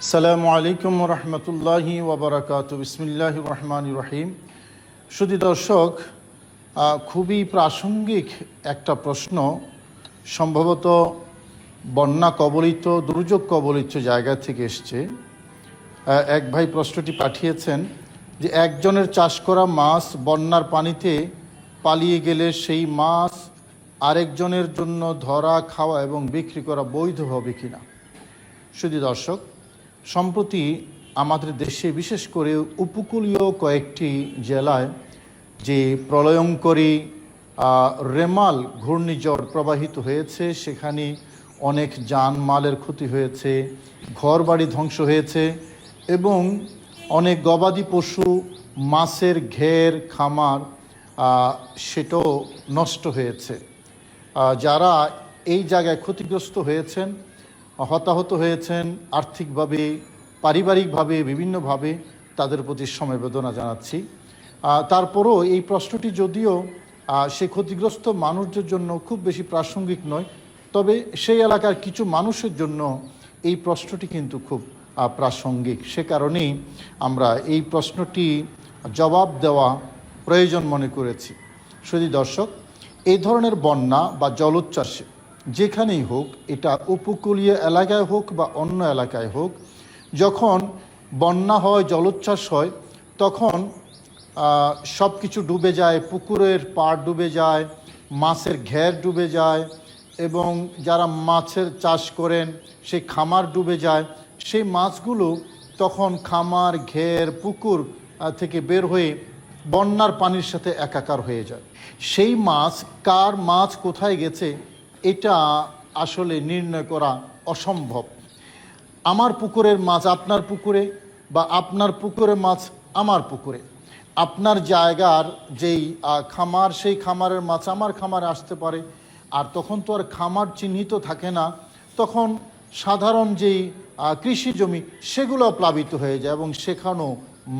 সালামু আলাইকুম রহমতুল্লাহি ওবরাকাত বিসমিল্লাহ রহমান রহিম। শুধু দর্শক খুবই প্রাসঙ্গিক একটা প্রশ্ন, সম্ভবত বন্যা কবলিত, দুর্যোগ কবলিত জায়গা থেকে এসছে। এক ভাই প্রশ্নটি পাঠিয়েছেন যে, একজনের চাষ করা মাছ বন্যার পানিতে পালিয়ে গেলে সেই মাছ আরেকজনের জন্য ধরা, খাওয়া এবং বিক্রি করা বৈধ হবে কিনা? শুধু দর্শক সম্প্রতি আমাদের দেশে বিশেষ করে উপকূলীয় কয়েকটি জেলায় যে প্রলয়ঙ্করী রেমাল ঘূর্ণিঝড় প্রবাহিত হয়েছে, সেখানে অনেক যানমালের ক্ষতি হয়েছে, ঘরবাড়ি ধ্বংস হয়েছে এবং অনেক গবাদি পশু, মাছের ঘের, খামার সেটাও নষ্ট হয়েছে। যারা এই জায়গায় ক্ষতিগ্রস্ত হয়েছেন হতাহত হয়েছেন, আর্থিকভাবে, পারিবারিকভাবে, বিভিন্নভাবে তাদের প্রতি সমবেদনা জানাচ্ছি। তারপরও এই প্রশ্নটি যদিও সে ক্ষতিগ্রস্ত মানুষদের জন্য খুব বেশি প্রাসঙ্গিক নয়, তবে সেই এলাকার কিছু মানুষের জন্য এই প্রশ্নটি কিন্তু খুব প্রাসঙ্গিক। সে কারণেই আমরা এই প্রশ্নটি জবাব দেওয়া প্রয়োজন মনে করেছি। শুধু দর্শক, এই ধরনের বন্যা বা জলোচ্ছ্বাসে যেখানেই হোক, এটা উপকূলীয় এলাকায় হোক বা অন্য এলাকায় হোক, যখন বন্যা হয়, জলোচ্ছ্বাস হয়, তখন সব কিছু ডুবে যায়, পুকুরের পাড় ডুবে যায়, মাছের ঘের ডুবে যায় এবং যারা মাছের চাষ করেন, সেই খামার ডুবে যায়। সেই মাছগুলো তখন খামার, ঘের, পুকুর থেকে বের হয়ে বন্যার পানির সাথে একাকার হয়ে যায়। সেই মাছ কার মাছ কোথায় গেছে এটা আসলে নির্ণয় করা অসম্ভব। আমার পুকুরের মাছ আপনার পুকুরে বা আপনার পুকুরের মাছ আমার পুকুরে। আপনার জায়গার যেই খামার, সেই খামারের মাছ আমার খামারে আসতে পারে। আর তখন তো আর খামার চিহ্নিত থাকে না। তখন সাধারণ যেই কৃষি জমি সেগুলো প্লাবিত হয়ে যায় এবং সেখানেও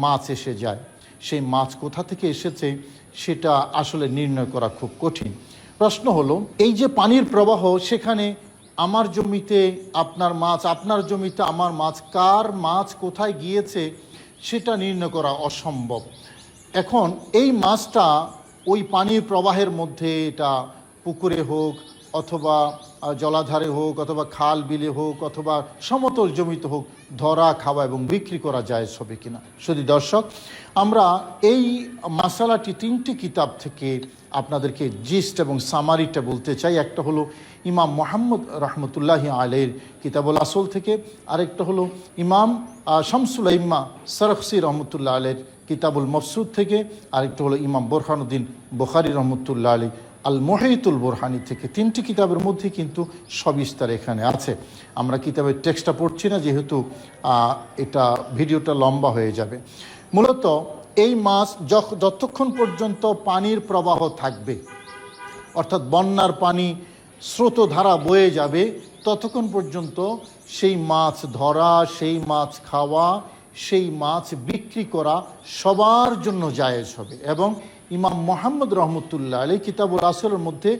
মাছ এসে যায়। সেই মাছ কোথা থেকে এসেছে সেটা আসলে নির্ণয় করা খুব কঠিন। প্রশ্ন হলো, এই যে পানির প্রবাহ, সেখানে আমার জমিতে আপনার মাছ, আপনার জমিতে আমার মাছ, কার মাছ কোথায় গিয়েছে, সেটা নির্ণয় করা অসম্ভব। এখন এই মাছটা ওই পানির প্রবাহের মধ্যে, এটা পুকুরে হোক, অথবা জলাধারে হোক, অথবা খাল বিলে হোক, অথবা সমতল জমিতে হোক, ধরা, খাওয়া এবং বিক্রি করা যায় সবে কিনা। শুধু দর্শক, আমরা এই মশালাটি তিনটি কিতাব থেকে আপনাদেরকে জিস্ট এবং সামারিটা বলতে চাই। একটা হলো ইমাম মোহাম্মদ রহমতুল্লাহ আলের কিতাবুল আসল থেকে। আরেকটা হলো ইমাম শামসুল ইম্মা সরফসি রহমতুল্লাহ আলের কিতাবুল মফসুদ থেকে। আরেকটা হলো ইমাম বোরহানুদ্দিন বোখারি রহমতুল্লাহ আলী আল মোহিতুল বোরহানি থেকে। তিনটি কিতাবের মধ্যে কিন্তু সবিস্তার এখানে আছে। আমরা কিতাবের টেক্সটটা পড়ছি না, যেহেতু এটা ভিডিওটা লম্বা হয়ে যাবে। মূলত এই মাছ যতক্ষণ পর্যন্ত পানির প্রবাহ থাকবে, অর্থাৎ বন্যার পানি স্রোতধারা বয়ে যাবে, ততক্ষণ পর্যন্ত সেই মাছ ধরা, সেই মাছ খাওয়া, সেই মাছ বিক্রি করা সবার জন্য জায়েজ হবে। এবং ইমাম মোহাম্মদ রহমতুল্লাহ আলী কিতাবুল আসলের মধ্যে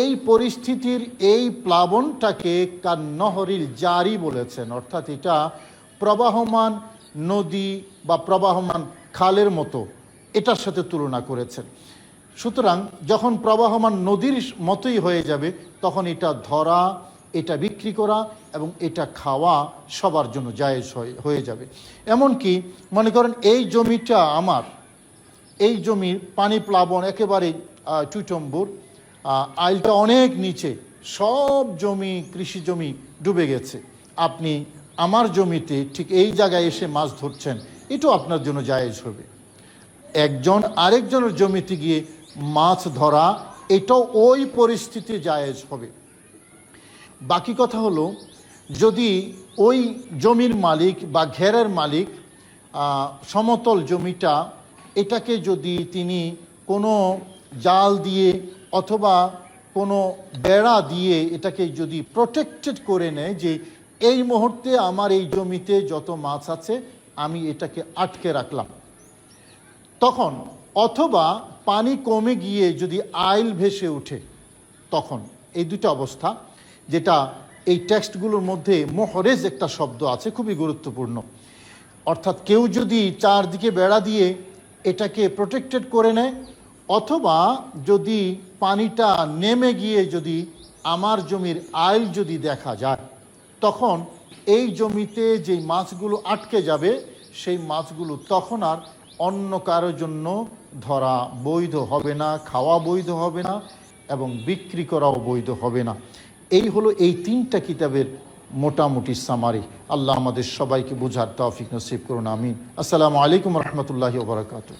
এই পরিস্থিতির এই প্লাবনটাকে কান্নহরিল জারি বলেছেন, অর্থাৎ এটা প্রবাহমান নদী বা প্রবাহমান খালের মতো এটার সাথে তুলনা করেছেন। সুতরাং যখন প্রবাহমান নদীর মতোই হয়ে যাবে, তখন এটা ধরা, এটা বিক্রি করা এবং এটা খাওয়া সবার জন্য জায়েজ হয়ে- যাবে। এমনকি মনে করেন এই জমিটা আমার, এই জমির পানি প্লাবন একেবারে টুটম্বুর আইলটা অনেক নিচে, সব জমি, কৃষি জমি ডুবে গেছে। আপনি আমার জমিতে ঠিক এই জায়গায় এসে মাছ ধরছেন, এটাও আপনার জন্য জায়েজ হবে। একজন আরেকজনের জমিতে গিয়ে মাছ ধরা, এটাও ওই পরিস্থিতি জায়েজ হবে। বাকি কথা হলো, যদি ওই জমির মালিক বা ঘেরের মালিক সমতল জমিটা, এটাকে যদি তিনি কোনো জাল দিয়ে অথবা কোনো বেড়া দিয়ে এটাকে যদি প্রোটেক্টেড করে নেয় যে এই মুহূর্তে আমার এই জমিতে যত মাছ আছে, আমি এটাকে আটকে রাখলাম। তখন অথবা পানি কমে গিয়ে যদি আইল ভেসে ওঠে, তখন এই দুটো অবস্থা, যেটা এই টেক্সটগুলোর মধ্যে মোহরেজ একটা শব্দ আছে, খুবই গুরুত্বপূর্ণ। অর্থাৎ কেউ যদি চারদিকে বেড়া দিয়ে এটাকে প্রোটেক্টেড করে নেয়, অথবা যদি পানিটা নেমে গিয়ে যদি আমার জমির আইল যদি দেখা যায় তখন এই জমিতে যে মাছগুলো আটকে যাবে, সেই মাছগুলো তখন আর অন্য কারোর জন্য ধরা বৈধ হবে না, খাওয়া বৈধ হবে না এবং বিক্রি করাও বৈধ হবে না। এই হলো এই তিনটা কিতাবের মোটামুটি সামারি আল্লাহ আমাদের সবাইকে বোঝার তৌফিক নসিব করুন, আমিন। আসসালামু আলাইকুম রহমতুল্লাহি ওবরাকাতু